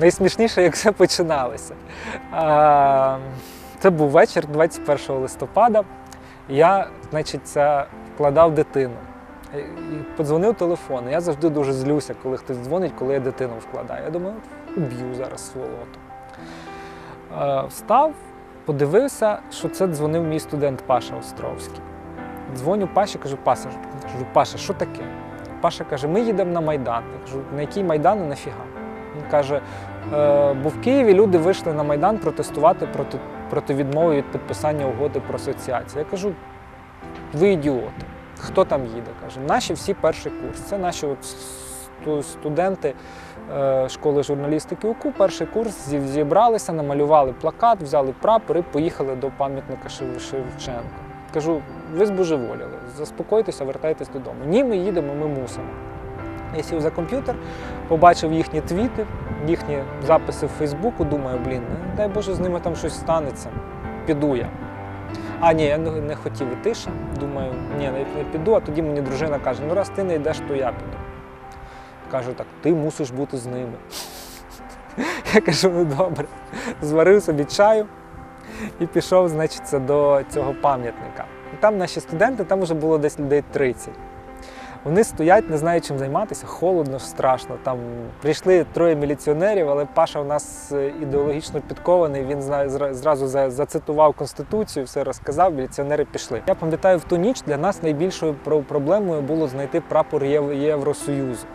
найсмішніше, як все починалося. Це був вечір 21 листопада. Я, значить, вкладав дитину. І подзвонив телефон. Я завжди дуже злюся, коли хтось дзвонить, коли я дитину вкладаю. Я думаю, уб'ю зараз сволоту. Встав, подивився, що це дзвонив мій студент Паша Островський. Дзвоню Паші, кажу, Паша, кажу, Паша, що таке? Паша каже, ми їдемо на Майдан. Я кажу, на який Майдан і нафіга? Він каже, бо в Києві люди вийшли на Майдан протестувати проти, проти відмови від підписання угоди про асоціацію. Я кажу, ви ідіоти. Хто там їде? Каже, наші всі перший курс. Це наші от студенти е, школи журналістики УКУ. Перший курс зібралися, намалювали плакат, взяли прапор і поїхали до пам'ятника Шев- Шевченка. Кажу, ви збожеволіли, заспокойтеся, вертайтесь додому. Ні, ми їдемо, ми мусимо. Я сів за комп'ютер, побачив їхні твіти, їхні записи в Фейсбуку, думаю, блін, не дай Боже, з ними там щось станеться. Піду я. А ні, я не хотів іти ще. Думаю, ні, не піду, а тоді мені дружина каже: ну раз ти не йдеш, то я піду. Кажу так, ти мусиш бути з ними. Я кажу, ну добре. Зварив собі чаю і пішов, значить, до цього пам'ятника. Там наші студенти, там вже було десь людей 30. Вони стоять, не знають чим займатися, холодно, страшно. Там прийшли троє міліціонерів, але Паша у нас е, ідеологічно підкований. Він зразу зацитував конституцію, все розказав. Міліціонери пішли. Я пам'ятаю, в ту ніч для нас найбільшою проблемою було знайти прапор Євросоюзу.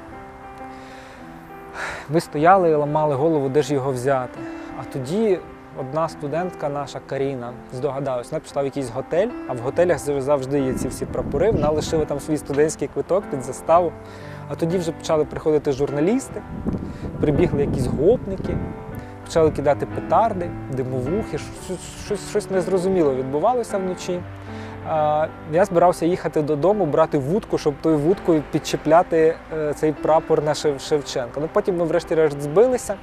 Ми стояли і ламали голову, де ж його взяти. А тоді одна студентка наша Каріна здогадалась, вона пішла в якийсь готель, а в готелях завжди є ці всі прапори. Вона лишила там свій студентський квиток під заставу. А тоді вже почали приходити журналісти, прибігли якісь гопники, почали кидати петарди, димовухи, щось, щось, незрозуміло відбувалося вночі. Я збирався їхати додому, брати вудку, щоб тою вудкою підчіпляти е, цей прапор на Шев- Шевченка. Ну потім ми врешті-решт збилися,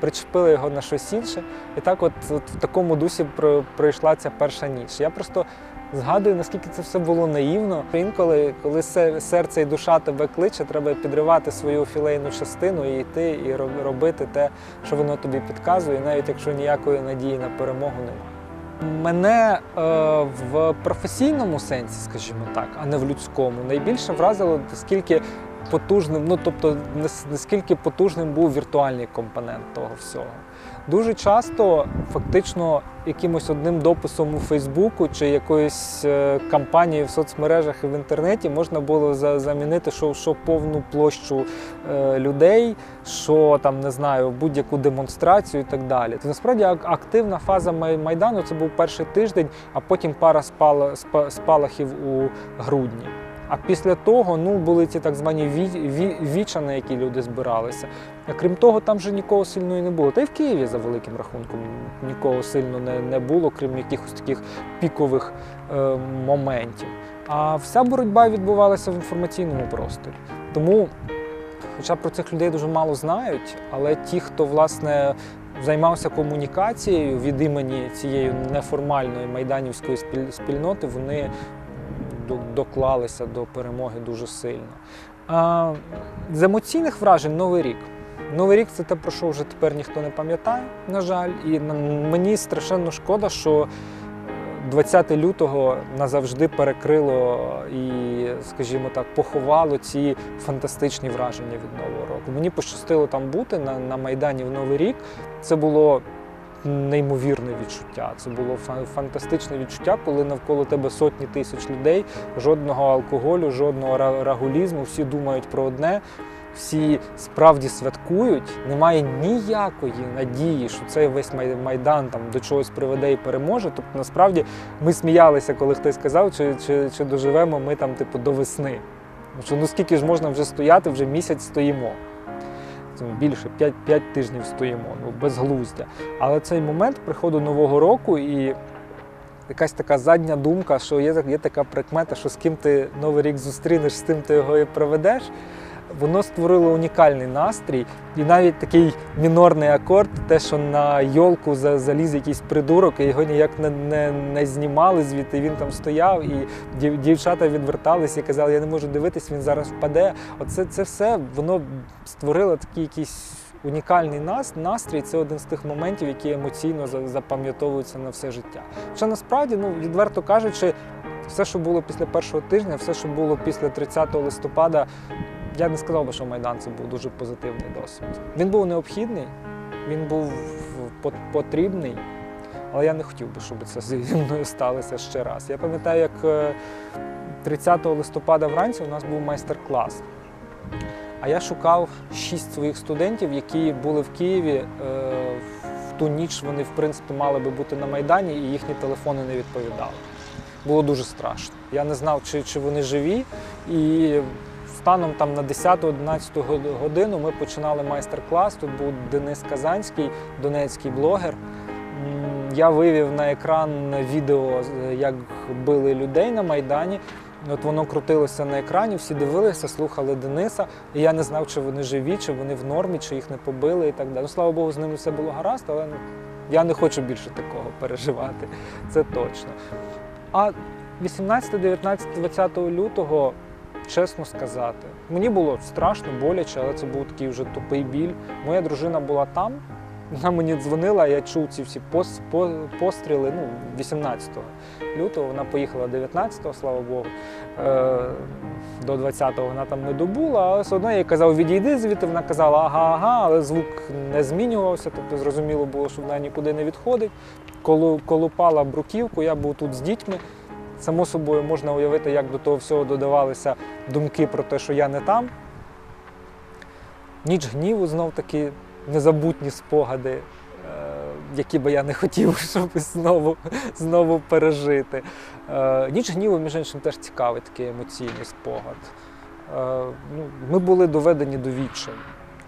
причепили його на щось інше. І так, от, от в такому дусі про- пройшла ця перша ніч. Я просто згадую, наскільки це все було наївно. Інколи, коли серце і душа тебе кличе, треба підривати свою філейну частину і йти і робити те, що воно тобі підказує, навіть якщо ніякої надії на перемогу немає. Мене е, в професійному сенсі, скажімо так, а не в людському, найбільше вразило, наскільки потужним, ну тобто наскільки потужним був віртуальний компонент того всього. Дуже часто, фактично, якимось одним дописом у Фейсбуку чи якоюсь е, кампанією в соцмережах і в інтернеті можна було замінити що, що повну площу е, людей, що там не знаю, будь-яку демонстрацію і так далі. То насправді активна фаза майдану це був перший тиждень, а потім пара спала, спа- спалахів у грудні. А після того ну, були ці так звані ві, ві, віча, на які люди збиралися. Крім того, там вже нікого сильно і не було. Та й в Києві за великим рахунком нікого сильно не, не було, крім якихось таких пікових е, моментів. А вся боротьба відбувалася в інформаційному просторі. Тому, хоча про цих людей дуже мало знають, але ті, хто власне займався комунікацією від імені цієї неформальної майданівської спіль- спільноти, вони доклалися до перемоги дуже сильно. А, з емоційних вражень Новий рік. Новий рік це те, про що вже тепер ніхто не пам'ятає, на жаль. І мені страшенно шкода, що е, 20 лютого назавжди перекрило і, скажімо так, поховало ці фантастичні враження від Нового року. Мені пощастило там бути на, на Майдані в Новий рік. Це було неймовірне відчуття. Це було фантастичне відчуття, коли навколо тебе сотні тисяч людей, жодного алкоголю, жодного рагулізму, всі думають про одне. Всі справді святкують, немає ніякої надії, що цей весь майдан там до чогось приведе і переможе. Тобто, насправді, ми сміялися, коли хтось сказав, чи, чи, чи доживемо ми там, типу, до весни. Тому що ну скільки ж можна вже стояти, вже місяць стоїмо. Це більше 5, 5 тижнів стоїмо, ну безглуздя. Але цей момент приходу Нового року і якась така задня думка, що є, є така прикмета, що з ким ти Новий рік зустрінеш, з тим ти його і проведеш. Воно створило унікальний настрій, і навіть такий мінорний акорд, те, що на йолку за- заліз якийсь придурок, і його ніяк не, не, не знімали звідти. Він там стояв, і дів- дівчата відверталися і казали, я не можу дивитись, він зараз впаде. Оце це все воно створило такий якийсь унікальний нас, настрій це один з тих моментів, які емоційно за- запам'ятовуються на все життя. Що насправді, ну відверто кажучи, все, що було після першого тижня, все, що було після 30 листопада, я не сказав би, що Майдан це був дуже позитивний досвід. Він був необхідний, він був потрібний, але я не хотів би, щоб це зі мною сталося ще раз. Я пам'ятаю, як е, 30 листопада вранці у нас був майстер-клас. А я шукав шість своїх студентів, які були в Києві. Е, В ту ніч вони, в принципі, мали би бути на Майдані, і їхні телефони не відповідали. Було дуже страшно. Я не знав, чи, чи вони живі. І станом там на 10-11 годину ми починали майстер-клас. Тут був Денис Казанський, донецький блогер. Я вивів на екран відео, як били людей на Майдані. От воно крутилося на екрані, всі дивилися, слухали Дениса. І я не знав, чи вони живі, чи вони в нормі, чи їх не побили і так далі. Ну, слава Богу, з ними все було гаразд, але ну, я не хочу більше такого переживати. Це точно. А 18, 19, 20 лютого, чесно сказати, мені було страшно, боляче, але це був такий вже тупий біль. Моя дружина була там. Вона мені дзвонила, я чув ці всі пос- по- постріли ну, 18 лютого. Вона поїхала 19-го, слава Богу. Е, до 20-го вона там не добула, але все одно я їй казав, відійди звідти. Вона казала, ага, ага, але звук не змінювався, тобто зрозуміло було, що вона нікуди не відходить. Коли колупала бруківку, я був тут з дітьми. Само собою можна уявити, як до того всього додавалися думки про те, що я не там. Ніч гніву знов таки незабутні спогади, е, які би я не хотів, щоб знову, знову пережити. Е, Ніч гніву, між іншим, теж цікавий такий емоційний спогад. Е, ну, Ми були доведені до відчаю.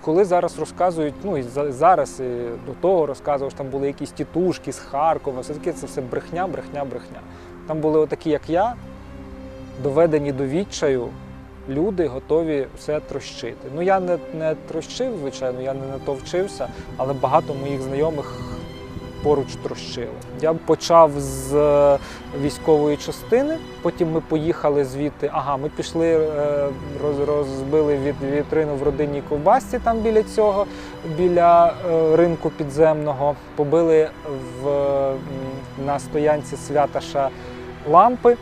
Коли зараз розказують, ну і зараз і до того розказував, що там були якісь тітушки з Харкова, все таки це все брехня, брехня, брехня. Там були отакі, як я, доведені до відчаю, люди готові все трощити. Ну я не, не трощив, звичайно, я не на то вчився, але багато моїх знайомих поруч трощили. Я почав з е, військової частини, потім ми поїхали звідти. Ага, ми пішли, е, роз, розбили від вітрину в родинній ковбасці там біля цього, біля е, ринку підземного. Побили в, на стоянці Святаша лампи,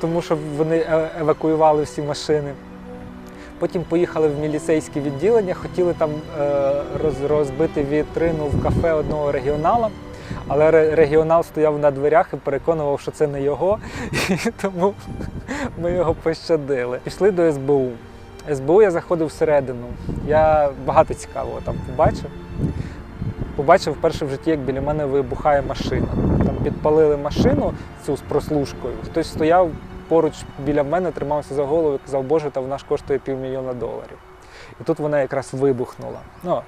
тому що вони е- евакуювали всі машини. Потім поїхали в міліцейське відділення, хотіли там е, розбити вітрину в кафе одного регіонала. Але регіонал стояв на дверях і переконував, що це не його, і тому ми його пощадили. Пішли до СБУ. СБУ я заходив всередину. Я багато цікавого там побачив. Побачив вперше в житті, як біля мене вибухає машина. Підпалили машину цю з прослушкою. Хтось стояв поруч біля мене, тримався за голову і казав, Боже, та вона ж коштує півмільйона доларів. І тут вона якраз вибухнула. Ну,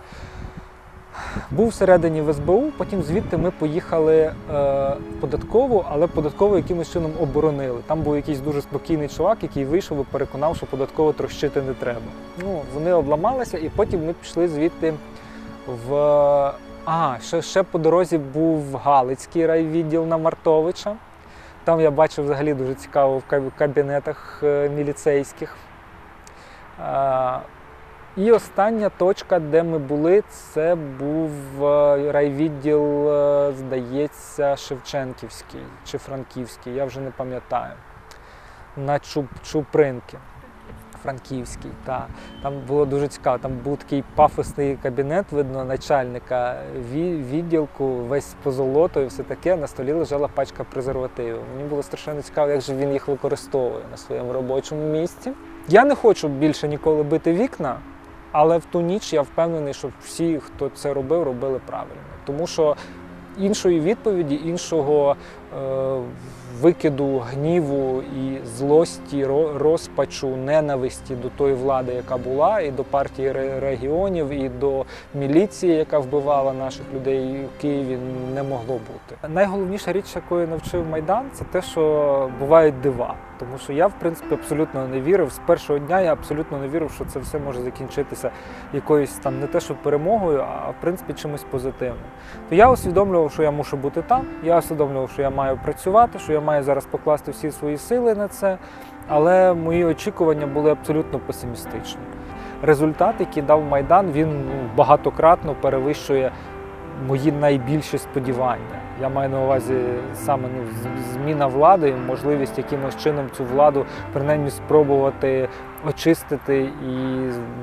був всередині в СБУ, потім звідти ми поїхали е, податкову, але податкову якимось чином оборонили. Там був якийсь дуже спокійний чувак, який вийшов і переконав, що податково трощити не треба. Ну, вони обламалися, і потім ми пішли звідти в. А, ще, ще по дорозі був Галицький райвідділ на Мартовича. Там я бачив взагалі дуже цікаво в кабінетах е, міліцейських. Е, і остання точка, де ми були, це був е, райвідділ, здається, Шевченківський чи Франківський, я вже не пам'ятаю. На Чуп, Чупринки. Франківський, так. Там було дуже цікаво. Там був такий пафосний кабінет, видно, начальника відділку, весь позолото і все таке. На столі лежала пачка презервативів. Мені було страшенно цікаво, як же він їх використовує на своєму робочому місці. Я не хочу більше ніколи бити вікна, але в ту ніч я впевнений, що всі, хто це робив, робили правильно. Тому що іншої відповіді, іншого е, викиду гніву і злості, ро- розпачу, ненависті до тої влади, яка була, і до партії регіонів, і до міліції, яка вбивала наших людей в Києві, не могло бути. Найголовніша річ, якою навчив Майдан, це те, що бувають дива. Тому що я, в принципі, абсолютно не вірив. З першого дня я абсолютно не вірив, що це все може закінчитися якоюсь там не те, що перемогою, а в принципі чимось позитивним. То я усвідомлював, що я мушу бути там. Я усвідомлював, що я маю працювати, що я маю зараз покласти всі свої сили на це. Але мої очікування були абсолютно песимістичні. результат, який дав Майдан, він багатократно перевищує мої найбільші сподівання. Я маю на увазі саме ну, зміна влади, можливість якимось чином цю владу принаймні спробувати очистити і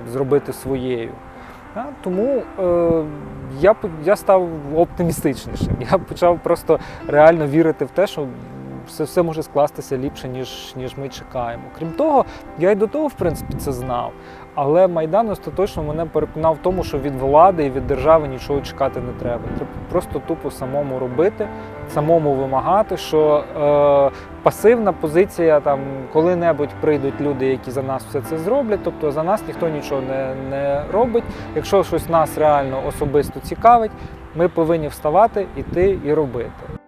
зробити своєю. А, тому е, я, я став оптимістичнішим. Я почав просто реально вірити в те, що все, все може скластися ліпше, ніж, ніж ми чекаємо. Крім того, я й до того, в принципі, це знав. Але Майдан остаточно мене переконав в тому, що від влади і від держави нічого чекати не треба. Треба просто тупо самому робити, самому вимагати, що е, пасивна позиція там коли-небудь прийдуть люди, які за нас все це зроблять. Тобто за нас ніхто нічого не, не робить. Якщо щось нас реально особисто цікавить, ми повинні вставати, іти і робити.